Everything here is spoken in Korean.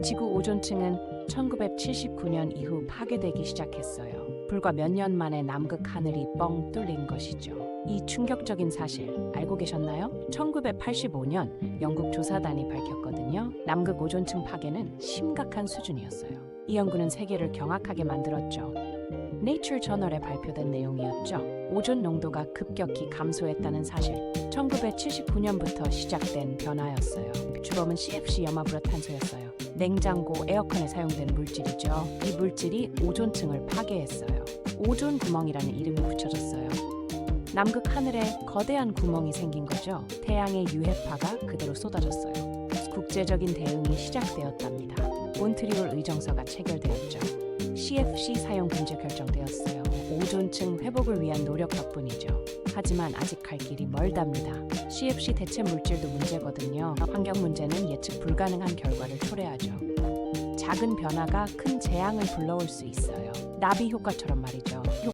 지구 오존층은 1979년 이후 파괴되기 시작했어요. 불과 몇 년 만에 남극 하늘이 뻥 뚫린 것이죠. 이 충격적인 사실 알고 계셨나요? 1985년 영국 조사단이 밝혔거든요. 남극 오존층 파괴는 심각한 수준이었어요. 이 연구는 세계를 경악하게 만들었죠. 네이처 저널에 발표된 내용이었죠. 오존 농도가 급격히 감소했다는 사실. 1979년부터 시작된 변화였어요. 주범은 CFC 염화불화 탄소였어요. 냉장고, 에어컨에 사용되는 물질이죠. 이 물질이 오존층을 파괴했어요. 오존 구멍이라는 이름이 붙여졌어요. 남극 하늘에 거대한 구멍이 생긴 거죠. 태양의 유해파가 그대로 쏟아졌어요. 국제적인 대응이 시작되었답니다. 몬트리올 의정서가 체결되었죠. CFC 사용 금지 결정되었어요. 오존층 회복을 위한 노력 덕분이죠. 하지만 아직 갈 길이 멀답니다. CFC 대체 물질도 문제거든요. 환경 문제는 예측 불가능한 결과를 초래하죠. 작은 변화가 큰 재앙을 불러올 수 있어요. 나비 효과처럼 말이죠.